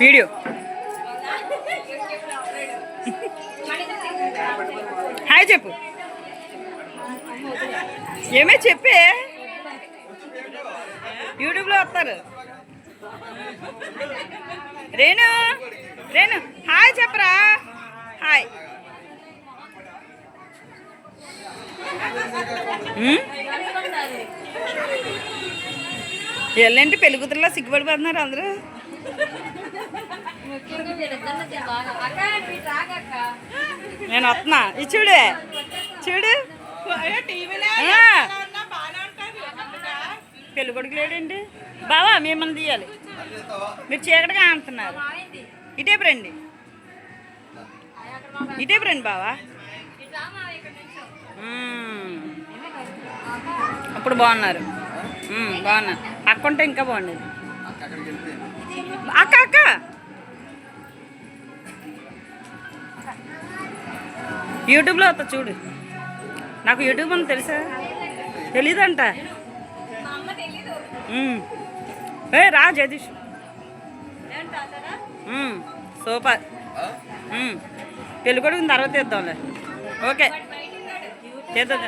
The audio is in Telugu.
వీడియో. హాయ్ చెప్పు. ఏమే చెప్పే? యూట్యూబ్లో వస్తారు. రేణు రేణు హాయ్ చెప్పరా హాయ్ ఉమ్? ఎల్లంటి పెళ్ళి కూతురులా సిగ్గుపడిపోతున్నారు అందరూ? నేను వస్తున్నా. ఇది చూడు. చూడు. ఆ. పెళ్ళి కొడుకు లేడండి. బావా మిమ్మల్ని తీయాలి. మీరు చీకటిగా అంటున్నారు. ఇటేపు రండి. ఇటేపు రండి బావా. అప్పుడు బాగున్నారు. బాగున్నారు అక్క ఉంటే ఇంకా బాగుండేది. అక్క అక్క! యూట్యూబ్లో వస్తా చూడు. నాకు యూట్యూబ్ అని తెలుసా? తెలీదంట. ఏ రా జగదీష్. సూపర్. మ్మ్. పెళ్ళి కొడుకుని తర్వాత ఇద్దాంలే ఓకే. చేద్దాం